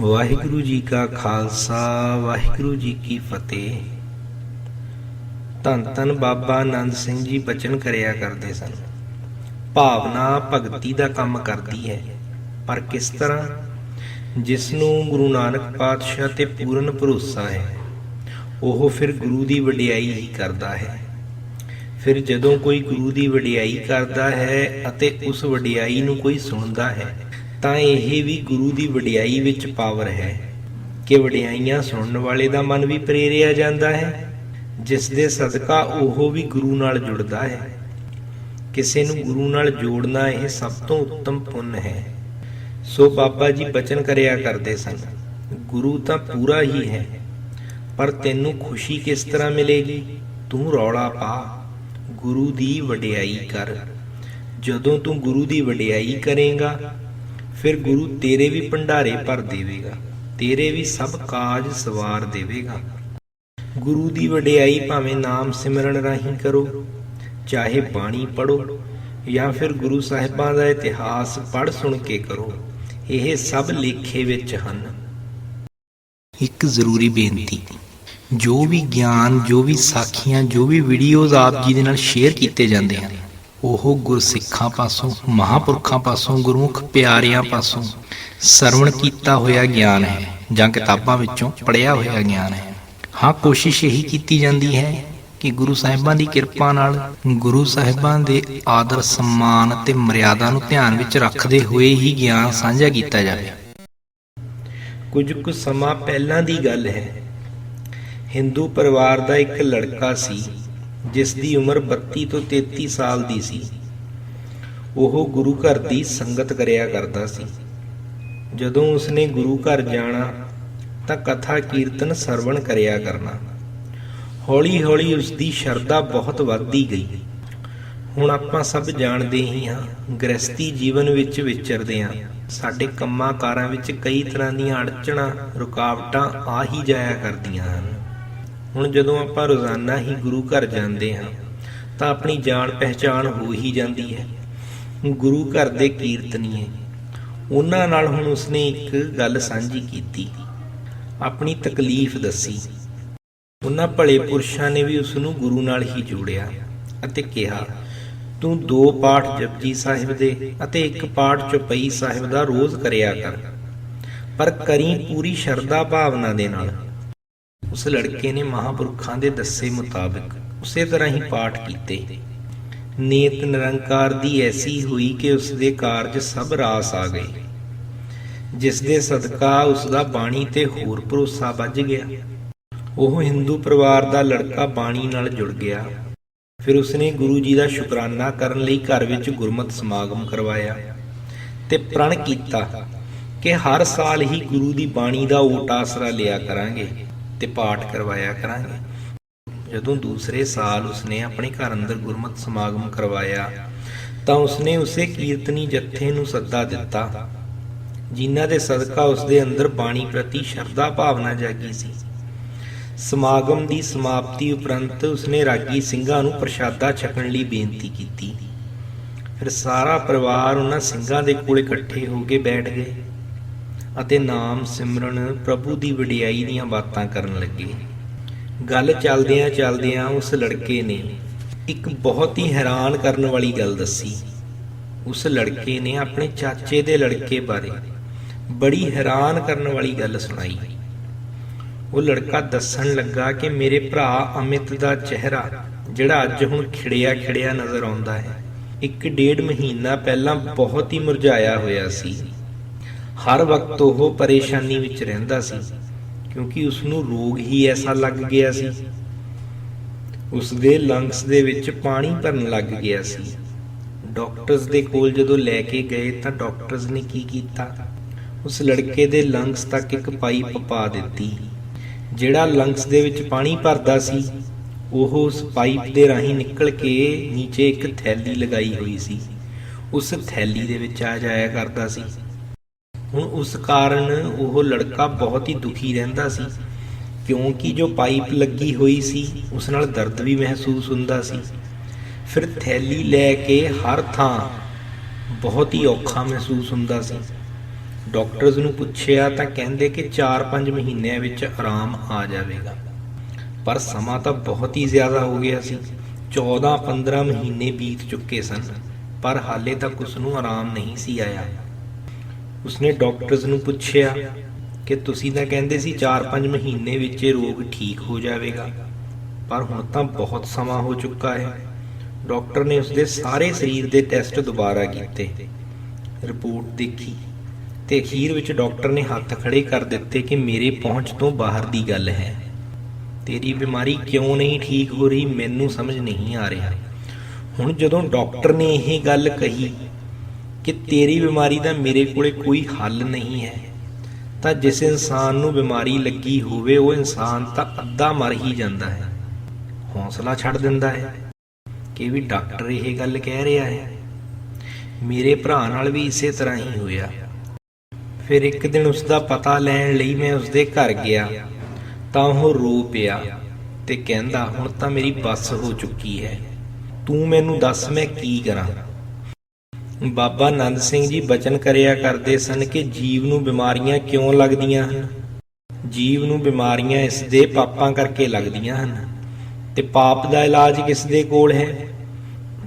ਵਾਹਿਗੁਰੂ ਜੀ ਕਾ ਖਾਲਸਾ, ਵਾਹਿਗੁਰੂ ਜੀ ਕੀ ਫਤਿਹ। ਧੰਨ ਧੰਨ ਬਾਬਾ ਆਨੰਦ ਸਿੰਘ ਜੀ ਬਚਨ ਕਰਿਆ ਕਰਦੇ ਸਨ। ਭਾਵਨਾ ਭਗਤੀ ਦਾ ਕੰਮ ਕਰਦੀ ਹੈ। ਪਰ ਕਿਸ ਤਰ੍ਹਾਂ? ਜਿਸ ਨੂੰ ਗੁਰੂ ਨਾਨਕ ਪਾਤਸ਼ਾਹ ਤੇ ਪੂਰਨ ਭਰੋਸਾ ਹੈ, ਉਹ ਫਿਰ ਗੁਰੂ ਦੀ ਵਡਿਆਈ ਹੀ ਕਰਦਾ ਹੈ। ਫਿਰ ਜਦੋਂ ਕੋਈ ਗੁਰੂ ਦੀ ਵਡਿਆਈ ਕਰਦਾ ਹੈ ਅਤੇ ਉਸ ਵਡਿਆਈ ਨੂੰ ਕੋਈ ਸੁਣਦਾ ਹੈ ਤਾਂ ਇਹ ਵੀ ਗੁਰੂ ਦੀ ਵਡਿਆਈ ਵਿੱਚ ਪਾਵਰ ਹੈ ਕਿ ਵਡਿਆਈਆਂ ਸੁਣਨ ਵਾਲੇ ਦਾ ਮਨ ਵੀ ਪ੍ਰੇਰਿਆ ਜਾਂਦਾ ਹੈ, ਜਿਸ ਦੇ ਸਦਕਾ ਉਹ ਵੀ ਗੁਰੂ ਨਾਲ ਜੁੜਦਾ ਹੈ। ਕਿਸੇ ਨੂੰ ਗੁਰੂ ਨਾਲ ਜੋੜਨਾ ਇਹ ਸਭ ਤੋਂ ਉੱਤਮ ਪੁੰਨ ਹੈ। ਸੋ ਬਾਬਾ ਜੀ ਬਚਨ ਕਰਿਆ ਕਰਦੇ ਸਨ, ਗੁਰੂ ਤਾਂ ਪੂਰਾ ਹੀ ਹੈ, ਪਰ ਤੈਨੂੰ ਖੁਸ਼ੀ ਕਿਸ ਤਰ੍ਹਾਂ ਮਿਲੇਗੀ? ਤੂੰ ਰੌਲਾ ਪਾ, ਗੁਰੂ ਦੀ ਵਡਿਆਈ ਕਰ। ਜਦੋਂ ਤੂੰ ਗੁਰੂ ਦੀ ਵਡਿਆਈ ਕਰੇਗਾ ਫਿਰ ਗੁਰੂ ਤੇਰੇ ਵੀ ਭੰਡਾਰੇ ਭਰ ਦੇਵੇਗਾ, ਤੇਰੇ ਵੀ ਸਭ ਕਾਜ ਸਵਾਰ ਦੇਵੇਗਾ। ਗੁਰੂ ਦੀ ਵਡਿਆਈ ਭਾਵੇਂ ਨਾਮ ਸਿਮਰਨ ਰਾਹੀਂ ਕਰੋ, ਚਾਹੇ ਬਾਣੀ ਪੜੋ ਜਾਂ ਫਿਰ ਗੁਰੂ ਸਾਹਿਬਾਂ ਦਾ ਇਤਿਹਾਸ ਪੜ੍ਹ ਸੁਣ ਕੇ ਕਰੋ, ਇਹ ਸਭ ਲੇਖੇ ਵਿੱਚ ਹਨ। ਇੱਕ ਜ਼ਰੂਰੀ ਬੇਨਤੀ, ਜੋ ਵੀ ਗਿਆਨ, ਜੋ ਵੀ ਸਾਖੀਆਂ, ਜੋ ਵੀ ਵੀਡੀਓਜ਼ ਆਪ ਜੀ ਦੇ ਨਾਲ ਸ਼ੇਅਰ ਕੀਤੇ ਜਾਂਦੇ ਹਨ ਉਹ ਗੁਰਸਿੱਖਾਂ ਪਾਸੋਂ, ਮਹਾਪੁਰਖਾਂ ਪਾਸੋਂ, ਗੁਰਮੁਖ ਪਿਆਰਿਆਂ ਪਾਸੋਂ ਸਰਵਣ ਕੀਤਾ ਹੋਇਆ ਗਿਆਨ ਹੈ, ਜਾਂ ਕਿਤਾਬਾਂ ਵਿੱਚੋਂ ਪੜਿਆ ਹੋਇਆ ਗਿਆਨ ਹੈ। ਹਾਂ, ਕੋਸ਼ਿਸ਼ ਇਹੀ ਕੀਤੀ ਜਾਂਦੀ ਹੈ ਕਿ ਗੁਰੂ ਸਾਹਿਬਾਂ ਦੀ ਕਿਰਪਾ ਨਾਲ ਗੁਰੂ ਸਾਹਿਬਾਂ ਦੇ ਆਦਰ ਸਨਮਾਨ ਅਤੇ ਮਰਿਆਦਾ ਨੂੰ ਧਿਆਨ ਵਿੱਚ ਰੱਖਦੇ ਹੋਏ ਹੀ ਗਿਆਨ ਸਾਂਝਾ ਕੀਤਾ ਜਾਵੇ। ਕੁਝ ਕੁ ਸਮਾਂ ਪਹਿਲਾਂ ਦੀ ਗੱਲ ਹੈ। ਹਿੰਦੂ ਪਰਿਵਾਰ ਦਾ ਇੱਕ ਲੜਕਾ ਸੀ। ਜਿਸ ਦੀ ਉਮਰ 32 ਤੋਂ 33 ਸਾਲ ਦੀ ਸੀ। ਉਹ ਗੁਰੂ ਘਰ ਦੀ ਸੰਗਤ ਕਰਿਆ ਕਰਦਾ ਸੀ। ਜਦੋਂ ਉਸਨੇ ਗੁਰੂ ਘਰ ਜਾਣਾ, ਤਾਂ ਕਥਾ ਕੀਰਤਨ ਸਰਵਣ ਕਰਿਆ ਕਰਨਾ। ਹੌਲੀ-ਹੌਲੀ ਉਸ ਦੀ ਸ਼ਰਧਾ ਬਹੁਤ ਵੱਧਦੀ ਗਈ। ਹੁਣ ਆਪਾਂ ਸਭ ਜਾਣਦੇ ਹੀ ਹਾਂ ਗ੍ਰਸਤੀ ਜੀਵਨ ਵਿੱਚ ਵਿਚਰਦੇ ਹਾਂ। ਸਾਡੇ ਕੰਮਾਂ ਕਾਰਾਂ ਵਿੱਚ ਕਈ ਤਰ੍ਹਾਂ ਦੀਆਂ ਅੜਚਣਾਂ, ਰੁਕਾਵਟਾਂ ਆ ਹੀ ਜਾਇਆ ਕਰਦੀਆਂ ਹਨ। ਹੁਣ ਜਦੋਂ ਆਪਾਂ ਰੋਜ਼ਾਨਾ ਹੀ ਗੁਰੂ ਘਰ ਜਾਂਦੇ ਹਾਂ, ਤਾਂ ਆਪਣੀ ਜਾਣ ਪਹਿਚਾਣ ਹੋ ਹੀ ਜਾਂਦੀ ਹੈ। ਗੁਰੂ ਘਰ ਦੇ ਕੀਰਤਨੀਏ, ਉਹਨਾਂ ਨਾਲ ਹੁਣ ਉਸਨੇ ਇੱਕ ਗੱਲ ਸਾਂਝੀ ਕੀਤੀ। ਆਪਣੀ ਤਕਲੀਫ ਦੱਸੀ। ਉਹਨਾਂ ਭਲੇ ਪੁਰਸ਼ਾਂ ਨੇ ਵੀ ਉਸ ਨੂੰ ਗੁਰੂ ਨਾਲ ਹੀ ਜੋੜਿਆ ਅਤੇ ਕਿਹਾ, ਤੂੰ ਦੋ ਪਾਠ ਜਪਜੀ ਸਾਹਿਬ ਦੇ ਅਤੇ ਇੱਕ ਪਾਠ ਚੁਪਈ ਸਾਹਿਬ ਦਾ ਰੋਜ਼ ਕਰਿਆ ਕਰ, ਪਰ ਕਰੀ ਪੂਰੀ ਸ਼ਰਧਾ ਭਾਵਨਾ ਦੇ ਨਾਲ। ਉਸ ਲੜਕੇ ਨੇ ਮਹਾਪੁਰਖਾਂ ਦੇ ਦੱਸੇ ਮੁਤਾਬਕ ਉਸੇ ਤਰ੍ਹਾਂ ਹੀ ਪਾਠ ਕੀਤੇ। ਨੀਤ ਨਿਰੰਕਾਰ ਦੀ ਐਸੀ ਹੋਈ ਕਿ ਉਸ ਦੇ ਕਾਰਜ ਸਭ ਰਾਸ ਆ ਗਏ। ਜਿਸ ਦੇ ਸਦਕਾ ਉਸ ਦਾ ਬਾਣੀ ਤੇ ਹੋਰ ਭਰੋਸਾ ਵੱਜ ਗਿਆ। ਉਹ ਹਿੰਦੂ ਪਰਿਵਾਰ ਦਾ ਲੜਕਾ ਬਾਣੀ ਨਾਲ ਜੁੜ ਗਿਆ। ਫਿਰ ਉਸਨੇ ਗੁਰੂ ਜੀ ਦਾ ਸ਼ੁਕਰਾਨਾ ਕਰਨ ਲਈ ਘਰ ਵਿੱਚ ਗੁਰਮਤ ਸਮਾਗਮ ਕਰਵਾਇਆ ਤੇ ਪ੍ਰਣ ਕੀਤਾ ਕਿ ਹਰ ਸਾਲ ਹੀ ਗੁਰੂ ਦੀ ਬਾਣੀ ਦਾ ਓਟ ਆਸਰਾ ਲਿਆ ਕਰਾਂਗੇ। ਤੇ ਪਾਠ ਕਰਵਾਇਆ ਕਰਾਂਗੇ। ਜਦੋਂ ਦੂਸਰੇ ਸਾਲ ਉਸਨੇ ਆਪਣੇ ਘਰ ਅੰਦਰ ਗੁਰਮਤ ਸਮਾਗਮ ਕਰਵਾਇਆ, ਤਾਂ ਉਸਨੇ ਉਸੇ ਕੀਰਤਨੀ ਜੱਥੇ ਨੂੰ ਸੱਦਾ ਦਿੱਤਾ, ਜਿਨ੍ਹਾਂ ਦੇ ਸਦਕਾ ਉਸਦੇ ਅੰਦਰ ਬਾਣੀ ਪ੍ਰਤੀ ਸ਼ਰਧਾ ਭਾਵਨਾ ਜਾਗੀ ਸੀ। ਸਮਾਗਮ ਦੀ ਸਮਾਪਤੀ ਉਪਰੰਤ ਉਸਨੇ ਰਾਗੀ ਸਿੰਘਾਂ ਨੂੰ ਪ੍ਰਸ਼ਾਦਾ ਛਕਣ ਲਈ ਬੇਨਤੀ ਕੀਤੀ। ਫਿਰ ਸਾਰਾ ਪਰਿਵਾਰ ਉਹਨਾਂ ਸਿੰਘਾਂ ਦੇ ਕੋਲ ਇਕੱਠੇ ਹੋ ਕੇ ਬੈਠ ਗਏ। ਅਤੇ ਨਾਮ ਸਿਮਰਨ ਪ੍ਰਭੂ ਦੀ ਵਡਿਆਈ ਦੀਆਂ ਬਾਤਾਂ ਕਰਨ ਲੱਗੇ। ਗੱਲ ਚੱਲਦਿਆਂ ਚੱਲਦਿਆਂ ਉਸ ਲੜਕੇ ਨੇ ਇੱਕ ਬਹੁਤ ਹੀ ਹੈਰਾਨ ਕਰਨ ਵਾਲੀ ਗੱਲ ਦੱਸੀ। ਉਸ ਲੜਕੇ ਨੇ ਆਪਣੇ ਚਾਚੇ ਦੇ ਲੜਕੇ ਬਾਰੇ ਬੜੀ ਹੈਰਾਨ ਕਰਨ ਵਾਲੀ ਗੱਲ ਸੁਣਾਈ। ਉਹ ਲੜਕਾ ਦੱਸਣ ਲੱਗਾ ਕਿ ਮੇਰੇ ਭਰਾ ਅਮਿਤ ਦਾ ਚਿਹਰਾ, ਜਿਹੜਾ ਅੱਜ ਹੁਣ ਖਿੜਿਆ ਖਿੜਿਆ ਨਜ਼ਰ ਆਉਂਦਾ ਹੈ, ਇੱਕ ਡੇਢ ਮਹੀਨਾ ਪਹਿਲਾਂ ਬਹੁਤ ਹੀ ਮੁਰਝਾਇਆ ਹੋਇਆ ਸੀ। ਹਰ ਵਕਤ ਉਹ ਪਰੇਸ਼ਾਨੀ ਵਿੱਚ ਰਹਿੰਦਾ ਸੀ, ਕਿਉਂਕਿ ਉਸ ਨੂੰ ਰੋਗ ਹੀ ਐਸਾ ਲੱਗ ਗਿਆ ਸੀ। ਉਸ ਦੇ ਲੰਗਸ ਦੇ ਵਿੱਚ ਪਾਣੀ ਭਰਨ ਲੱਗ ਗਿਆ ਸੀ। ਡਾਕਟਰਸ ਦੇ ਕੋਲ ਜਦੋਂ ਲੈ ਕੇ ਗਏ ਤਾਂ ਡਾਕਟਰਸ ਨੇ ਕੀ ਕੀਤਾ? ਉਸ ਲੜਕੇ ਦੇ ਲੰਗਸ ਤੱਕ ਇੱਕ ਪਾਈਪ ਪਾ ਦਿੱਤੀ। ਜਿਹੜਾ ਲੰਗਸ ਦੇ ਵਿੱਚ ਪਾਣੀ ਭਰਦਾ ਸੀ, ਉਹ ਉਸ ਪਾਈਪ ਦੇ ਰਾਹੀਂ ਨਿਕਲ ਕੇ ਨੀਚੇ ਇੱਕ ਥੈਲੀ ਲਗਾਈ ਹੋਈ ਸੀ। ਉਸ ਥੈਲੀ ਦੇ ਵਿੱਚ ਆ ਜਾਇਆ ਕਰਦਾ ਸੀ। ਹੁਣ ਉਸ ਕਾਰਨ ਉਹ ਲੜਕਾ ਬਹੁਤ ਹੀ ਦੁਖੀ ਰਹਿੰਦਾ ਸੀ, ਕਿਉਂਕਿ ਜੋ ਪਾਈਪ ਲੱਗੀ ਹੋਈ ਸੀ, ਉਸ ਨਾਲ ਦਰਦ ਵੀ ਮਹਿਸੂਸ ਹੁੰਦਾ ਸੀ। ਫਿਰ ਥੈਲੀ ਲੈ ਕੇ ਹਰ ਥਾਂ ਬਹੁਤ ਹੀ ਔਖਾ ਮਹਿਸੂਸ ਹੁੰਦਾ ਸੀ। ਡਾਕਟਰਸ ਨੂੰ ਪੁੱਛਿਆ ਤਾਂ ਕਹਿੰਦੇ ਕਿ 4-5 ਮਹੀਨਿਆਂ ਵਿੱਚ ਆਰਾਮ ਆ ਜਾਵੇਗਾ। ਪਰ ਸਮਾਂ ਤਾਂ ਬਹੁਤ ਹੀ ਜ਼ਿਆਦਾ ਹੋ ਗਿਆ ਸੀ। 14-15 ਮਹੀਨੇ ਬੀਤ ਚੁੱਕੇ ਸਨ, ਪਰ ਹਾਲੇ ਤੱਕ ਉਸ ਨੂੰ ਆਰਾਮ ਨਹੀਂ ਸੀ ਆਇਆ। ਉਸਨੇ ਡਾਕਟਰਸ ਨੂੰ ਪੁੱਛਿਆ ਕਿ ਤੁਸੀਂ ਤਾਂ ਕਹਿੰਦੇ ਸੀ 4-5 ਮਹੀਨੇ ਵਿੱਚ ਇਹ ਰੋਗ ਠੀਕ ਹੋ ਜਾਵੇਗਾ, ਪਰ ਹੁਣ ਤਾਂ ਬਹੁਤ ਸਮਾਂ ਹੋ ਚੁੱਕਾ ਹੈ। ਡਾਕਟਰ ਨੇ ਉਸਦੇ ਸਾਰੇ ਸਰੀਰ ਦੇ ਟੈਸਟ ਦੁਬਾਰਾ ਕੀਤੇ। ਰਿਪੋਰਟ ਦੇਖੀ ਤੇ ਅਖੀਰ ਵਿੱਚ ਡਾਕਟਰ ਨੇ ਹੱਥ ਖੜੇ ਕਰ ਦਿੱਤੇ ਕਿ ਮੇਰੇ ਪਹੁੰਚ ਤੋਂ ਬਾਹਰ ਦੀ ਗੱਲ ਹੈ। ਤੇਰੀ ਬਿਮਾਰੀ ਕਿਉਂ ਨਹੀਂ ਠੀਕ ਹੋ ਰਹੀ ਮੈਨੂੰ ਸਮਝ ਨਹੀਂ ਆ ਰਿਹਾ। ਹੁਣ ਜਦੋਂ ਡਾਕਟਰ ਨੇ ਇਹ ਗੱਲ ਕਹੀ ਕਿ ਤੇਰੀ ਬਿਮਾਰੀ ਦਾ ਮੇਰੇ ਕੋਲੇ ਕੋਈ ਹੱਲ ਨਹੀਂ ਹੈ। ਤਾਂ ਜਿਸ ਇਨਸਾਨ ਨੂੰ ਬਿਮਾਰੀ ਲੱਗੀ ਹੋਵੇ, ਉਹ ਇਨਸਾਨ ਤਾਂ ਅੱਧਾ ਮਰ ਹੀ ਜਾਂਦਾ ਹੈ। ਹੌਸਲਾ ਛੱਡ ਦਿੰਦਾ ਹੈ ਕਿ ਵੀ ਡਾਕਟਰ ਇਹ ਗੱਲ ਕਹਿ ਰਿਹਾ ਹੈ। ਮੇਰੇ ਭਰਾ ਨਾਲ ਵੀ ਇਸੇ ਤਰ੍ਹਾਂ ਹੀ ਹੋਇਆ। ਫਿਰ ਇੱਕ ਦਿਨ ਉਸ ਦਾ ਪਤਾ ਲੈਣ ਲਈ ਮੈਂ ਉਸ ਦੇ ਘਰ ਗਿਆ। ਤਾਂ ਉਹ ਰੋ ਪਿਆ ਤੇ ਕਹਿੰਦਾ, ਹੁਣ ਤਾਂ ਮੇਰੀ ਬੱਸ ਹੋ ਚੁੱਕੀ ਹੈ। ਤੂੰ ਮੈਨੂੰ ਦੱਸ ਮੈਂ ਕੀ ਕਰਾਂ? ਬਾਬਾ ਆਨੰਦ ਸਿੰਘ ਜੀ ਬਚਨ ਕਰਿਆ ਕਰਦੇ ਸਨ ਕਿ ਜੀਵ ਨੂੰ ਬਿਮਾਰੀਆਂ ਕਿਉਂ ਲੱਗਦੀਆਂ ਹਨ? ਜੀਵ ਨੂੰ ਬਿਮਾਰੀਆਂ ਇਸ ਦੇ ਪਾਪਾਂ ਕਰਕੇ ਲੱਗਦੀਆਂ ਹਨ। ਤੇ ਪਾਪ ਦਾ ਇਲਾਜ ਕਿਸ ਦੇ ਕੋਲ ਹੈ?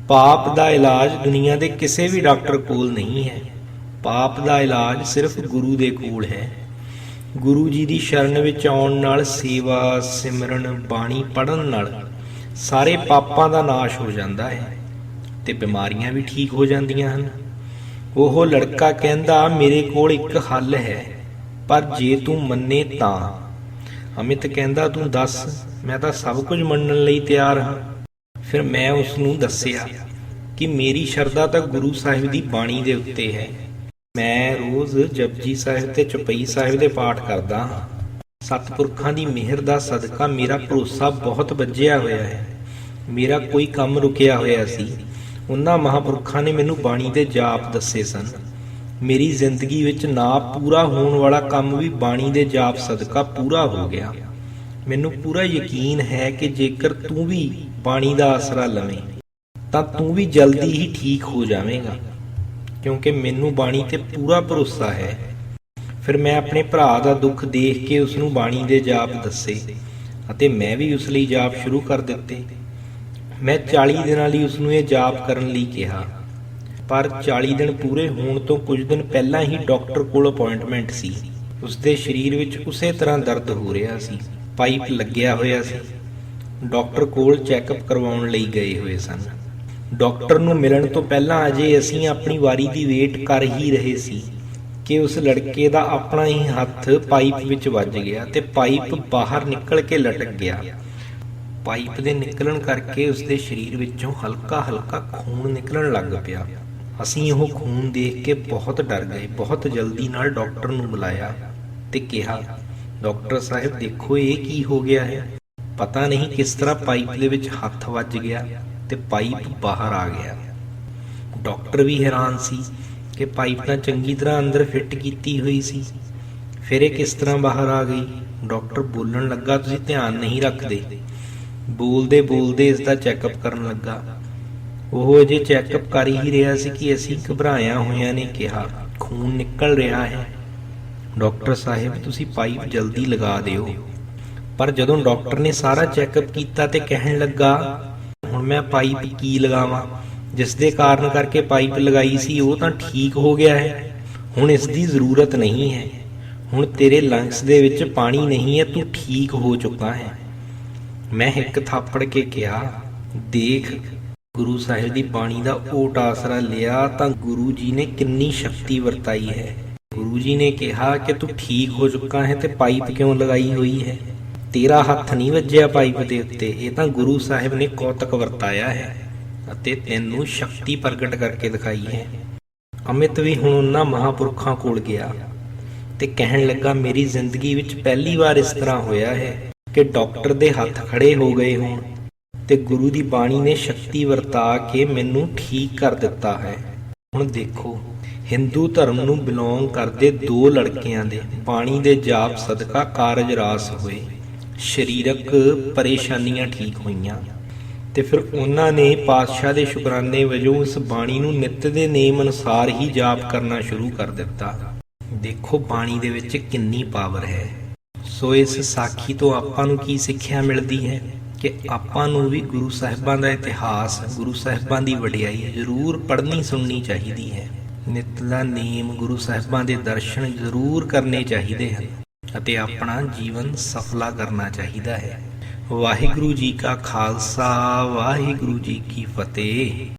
ਪਾਪ ਦਾ ਇਲਾਜ ਦੁਨੀਆ ਦੇ ਕਿਸੇ ਵੀ ਡਾਕਟਰ ਕੋਲ ਨਹੀਂ ਹੈ। ਪਾਪ ਦਾ ਇਲਾਜ ਸਿਰਫ ਗੁਰੂ ਦੇ ਕੋਲ ਹੈ। ਗੁਰੂ ਜੀ ਦੀ ਸ਼ਰਨ ਵਿੱਚ ਆਉਣ ਨਾਲ ਸੇਵਾ, ਸਿਮਰਨ, ਬਾਣੀ ਪੜਨ ਨਾਲ ਸਾਰੇ ਪਾਪਾਂ ਦਾ ਨਾਸ਼ ਹੋ ਜਾਂਦਾ ਹੈ। ਤੇ ਬਿਮਾਰੀਆਂ ਵੀ ਠੀਕ ਹੋ ਜਾਂਦੀਆਂ ਹਨ। ਉਹ ਲੜਕਾ ਕਹਿੰਦਾ, ਮੇਰੇ ਕੋਲ ਇੱਕ ਹੱਲ ਹੈ, ਪਰ ਜੇ ਤੂੰ ਮੰਨੇ ਤਾਂ। ਅਮਿਤ ਕਹਿੰਦਾ, ਤੂੰ ਦੱਸ, ਮੈਂ ਤਾਂ ਸਭ ਕੁਝ ਮੰਨਣ ਲਈ ਤਿਆਰ ਹਾਂ। ਫਿਰ ਮੈਂ ਉਸ ਨੂੰ ਦੱਸਿਆ ਕਿ ਮੇਰੀ ਸ਼ਰਧਾ ਤਾਂ ਗੁਰੂ ਸਾਹਿਬ ਦੀ ਬਾਣੀ ਦੇ ਉੱਤੇ ਹੈ। ਮੈਂ ਰੋਜ਼ ਜਪਜੀ ਸਾਹਿਬ ਤੇ ਚਪਈ ਸਾਹਿਬ ਦੇ ਪਾਠ ਕਰਦਾ ਹਾਂ। ਸਤਿਪੁਰਖਾਂ ਦੀ ਮਿਹਰ ਦਾ ਸਦਕਾ ਮੇਰਾ ਭਰੋਸਾ ਬਹੁਤ ਵੱਜਿਆ ਹੋਇਆ ਹੈ। ਮੇਰਾ ਕੋਈ ਕੰਮ ਰੁਕਿਆ ਹੋਇਆ ਸੀ। ਉਹਨਾਂ ਮਹਾਪੁਰਖਾਂ ਨੇ ਮੈਨੂੰ ਬਾਣੀ ਦੇ ਜਾਪ ਦੱਸੇ ਸਨ। ਮੇਰੀ ਜ਼ਿੰਦਗੀ ਵਿੱਚ ਨਾ ਪੂਰਾ ਹੋਣ ਵਾਲਾ ਕੰਮ ਵੀ ਬਾਣੀ ਦੇ ਜਾਪ ਸਦਕਾ ਪੂਰਾ ਹੋ ਗਿਆ। ਮੈਨੂੰ ਪੂਰਾ ਯਕੀਨ ਹੈ ਕਿ ਜੇਕਰ ਤੂੰ ਵੀ ਬਾਣੀ ਦਾ ਆਸਰਾ ਲਵੇਂ, ਤਾਂ ਤੂੰ ਵੀ ਜਲਦੀ ਹੀ ਠੀਕ ਹੋ ਜਾਵੇਂਗਾ। ਕਿਉਂਕਿ ਮੈਨੂੰ ਬਾਣੀ ਤੇ ਪੂਰਾ ਭਰੋਸਾ ਹੈ। ਫਿਰ ਮੈਂ ਆਪਣੇ ਭਰਾ ਦਾ ਦੁੱਖ ਦੇਖ ਕੇ ਉਸ ਨੂੰ ਬਾਣੀ ਦੇ ਜਾਪ ਦੱਸੇ ਅਤੇ ਮੈਂ ਵੀ ਉਸ ਲਈ ਜਾਪ ਸ਼ੁਰੂ ਕਰ ਦਿੱਤੇ। ਮੈਂ 40 ਦਿਨਾਂ ਲਈ ਉਸ ਨੂੰ ਇਹ ਜਾਪ ਕਰਨ ਲਈ ਕਿਹਾ। ਪਰ 40 ਦਿਨ ਪੂਰੇ ਹੋਣ ਤੋਂ ਕੁਝ ਦਿਨ ਪਹਿਲਾਂ ਹੀ ਡਾਕਟਰ ਕੋਲ ਅਪਾਇੰਟਮੈਂਟ ਸੀ। ਉਸ ਦੇ ਸਰੀਰ ਵਿੱਚ ਉਸੇ ਤਰ੍ਹਾਂ ਦਰਦ ਹੋ ਰਿਹਾ ਸੀ, ਪਾਈਪ ਲੱਗਿਆ ਹੋਇਆ ਸੀ। ਡਾਕਟਰ ਕੋਲ ਚੈੱਕਅਪ ਕਰਵਾਉਣ ਲਈ ਗਏ ਹੋਏ ਸਨ। ਡਾਕਟਰ ਨੂੰ ਮਿਲਣ ਤੋਂ ਪਹਿਲਾਂ ਅਜੇ ਅਸੀਂ ਆਪਣੀ ਵਾਰੀ ਦੀ ਵੇਟ ਕਰ ਹੀ ਰਹੇ ਸੀ ਕਿ ਉਸ ਲੜਕੇ ਦਾ ਆਪਣਾ ਹੀ ਹੱਥ ਪਾਈਪ ਵਿੱਚ ਵੱਜ ਗਿਆ ਤੇ ਪਾਈਪ ਬਾਹਰ ਨਿਕਲ ਕੇ ਲਟਕ ਗਿਆ। ਪਾਈਪ ਦੇ ਨਿਕਲਣ ਕਰਕੇ ਉਸ ਦੇ ਸਰੀਰ ਵਿੱਚੋਂ ਹਲਕਾ ਹਲਕਾ ਖੂਨ ਨਿਕਲਣ ਲੱਗ ਪਿਆ। ਅਸੀਂ ਉਹ ਖੂਨ ਦੇਖ ਕੇ ਬਹੁਤ ਡਰ ਗਏ, ਬਹੁਤ ਜਲਦੀ ਨਾਲ ਡਾਕਟਰ ਨੂੰ ਬੁਲਾਇਆ ਤੇ ਕਿਹਾ, ਡਾਕਟਰ ਸਾਹਿਬ, ਦੇਖੋ ਇਹ ਕੀ ਹੋ ਗਿਆ ਹੈ। ਪਤਾ ਨਹੀਂ ਕਿਸ ਤਰ੍ਹਾਂ ਪਾਈਪ ਦੇ ਵਿੱਚ ਹੱਥ ਵੱਜ ਗਿਆ ਤੇ ਪਾਈਪ ਬਾਹਰ ਆ ਗਿਆ। ਡਾਕਟਰ ਵੀ ਹੈਰਾਨ ਸੀ ਕਿ ਪਾਈਪ ਤਾਂ ਚੰਗੀ ਤਰ੍ਹਾਂ ਅੰਦਰ ਫਿੱਟ ਕੀਤੀ ਹੋਈ ਸੀ। ਫਿਰ ਇਹ ਕਿਸ ਤਰ੍ਹਾਂ ਬਾਹਰ ਆ ਗਈ? ਡਾਕਟਰ ਬੋਲਣ ਲੱਗਾ, ਤੁਸੀਂ ਧਿਆਨ ਨਹੀਂ ਰੱਖਦੇ। ਬੋਲਦੇ ਬੋਲਦੇ ਇਸ ਦਾ ਚੈੱਕਅਪ ਕਰਨ ਲੱਗਾ। ਉਹ ਅਜੇ ਚੈੱਕਅਪ ਕਰ ਹੀ ਰਿਹਾ ਸੀ ਕਿ ਅਸੀਂ ਘਬਰਾਇਆ ਹੋਇਆਂ ਨੇ, ਕਿਹਾ, ਖੂਨ ਨਿਕਲ ਰਿਹਾ ਹੈ। ਡਾਕਟਰ ਸਾਹਿਬ, ਤੁਸੀਂ ਪਾਈਪ ਜਲਦੀ ਲਗਾ ਦਿਓ। ਪਰ ਜਦੋਂ ਡਾਕਟਰ ਨੇ ਸਾਰਾ ਚੈੱਕਅਪ ਕੀਤਾ ਤੇ ਕਹਿਣ ਲੱਗਾ, ਹੁਣ ਮੈਂ ਪਾਈਪ ਕੀ ਲਗਾਵਾਂ? ਜਿਸ ਦੇ ਕਾਰਨ ਕਰਕੇ ਪਾਈਪ ਲਗਾਈ ਸੀ, ਉਹ ਤਾਂ ਠੀਕ ਹੋ ਗਿਆ ਹੈ। ਹੁਣ ਇਸ ਦੀ ਜ਼ਰੂਰਤ ਨਹੀਂ ਹੈ। ਹੁਣ ਤੇਰੇ ਲੰਗਸ ਦੇ ਵਿੱਚ ਪਾਣੀ ਨਹੀਂ ਹੈ, ਤੂੰ ਠੀਕ ਹੋ ਚੁੱਕਾ ਹੈ। ਮੈਂ ਇੱਕ ਥਾਪੜ ਕੇ ਕਿਹਾ, ਦੇਖ, ਗੁਰੂ ਸਾਹਿਬ ਦੀ ਬਾਣੀ ਦਾ ਓਟ ਆਸਰਾ ਲਿਆ ਤਾਂ ਗੁਰੂ ਜੀ ਨੇ ਕਿੰਨੀ ਸ਼ਕਤੀ ਵਰਤਾਈ ਹੈ। ਗੁਰੂ ਜੀ ਨੇ ਕਿਹਾ ਕਿ ਤੂੰ ਠੀਕ ਹੋ ਚੁੱਕਾ ਹੈ ਤੇ ਪਾਈਪ ਕਿਉਂ ਲਗਾਈ ਹੋਈ ਹੈ? ਤੇਰਾ ਹੱਥ ਨਹੀਂ ਵੱਜਿਆ ਪਾਈਪ ਦੇ ਉੱਤੇ, ਇਹ ਤਾਂ ਗੁਰੂ ਸਾਹਿਬ ਨੇ ਕੌਤਕ ਵਰਤਾਇਆ ਹੈ ਅਤੇ ਤੈਨੂੰ ਸ਼ਕਤੀ ਪ੍ਰਗਟ ਕਰਕੇ ਦਿਖਾਈ ਹੈ। ਅਮਿਤ ਵੀ ਹੁਣ ਉਹਨਾਂ ਮਹਾਪੁਰਖਾਂ ਕੋਲ ਗਿਆ ਤੇ ਕਹਿਣ ਲੱਗਾ, ਮੇਰੀ ਜ਼ਿੰਦਗੀ ਵਿੱਚ ਪਹਿਲੀ ਵਾਰ ਇਸ ਤਰ੍ਹਾਂ ਹੋਇਆ ਹੈ। ਕਿ ਡਾਕਟਰ ਦੇ ਹੱਥ ਖੜੇ ਹੋ ਗਏ ਹੋਣ ਤੇ ਗੁਰੂ ਦੀ ਬਾਣੀ ਨੇ ਸ਼ਕਤੀ ਵਰਤਾ ਕੇ ਮੈਨੂੰ ਠੀਕ ਕਰ ਦਿੱਤਾ ਹੈ। ਹੁਣ ਦੇਖੋ, ਹਿੰਦੂ ਧਰਮ ਨੂੰ ਬਿਲੋਂਗ ਕਰਦੇ ਦੋ ਲੜਕਿਆਂ ਦੇ ਬਾਣੀ ਦੇ ਜਾਪ ਸਦਕਾ ਕਾਰਜ ਰਾਸ ਹੋਏ। ਸਰੀਰਕ ਪਰੇਸ਼ਾਨੀਆਂ ਠੀਕ ਹੋਈਆਂ ਤੇ ਫਿਰ ਉਹਨਾਂ ਨੇ ਪਾਤਸ਼ਾਹ ਦੇ ਸ਼ੁਕਰਾਨੇ ਵਜੋਂ ਉਸ ਬਾਣੀ ਨੂੰ ਨਿਤ ਦੇ ਨੇਮ ਅਨੁਸਾਰ ਹੀ ਜਾਪ ਕਰਨਾ ਸ਼ੁਰੂ ਕਰ ਦਿੱਤਾ। ਦੇਖੋ ਬਾਣੀ ਦੇ ਵਿੱਚ ਕਿੰਨੀ ਪਾਵਰ ਹੈ। ਸੋ ਇਸ ਸਾਖੀ ਤੋਂ ਆਪਾਂ ਨੂੰ ਕੀ ਸਿੱਖਿਆ ਮਿਲਦੀ ਹੈ ਕਿ ਆਪਾਂ ਨੂੰ ਵੀ ਗੁਰੂ ਸਾਹਿਬਾਂ ਦਾ ਇਤਿਹਾਸ, ਗੁਰੂ ਸਾਹਿਬਾਂ ਦੀ ਵਡਿਆਈ ਜ਼ਰੂਰ ਪੜ੍ਹਨੀ, ਸੁਣਨੀ ਚਾਹੀਦੀ ਹੈ। ਨਿਤ ਦਾ ਨੇਮ ਗੁਰੂ ਸਾਹਿਬਾਂ ਦੇ ਦਰਸ਼ਨ ਜ਼ਰੂਰ ਕਰਨੇ ਚਾਹੀਦੇ ਹਨ ਅਤੇ ਆਪਣਾ ਜੀਵਨ ਸਫਲਾ ਕਰਨਾ ਚਾਹੀਦਾ ਹੈ। ਵਾਹਿਗੁਰੂ ਜੀ ਕਾ ਖਾਲਸਾ, ਵਾਹਿਗੁਰੂ ਜੀ ਕੀ ਫਤਿਹ।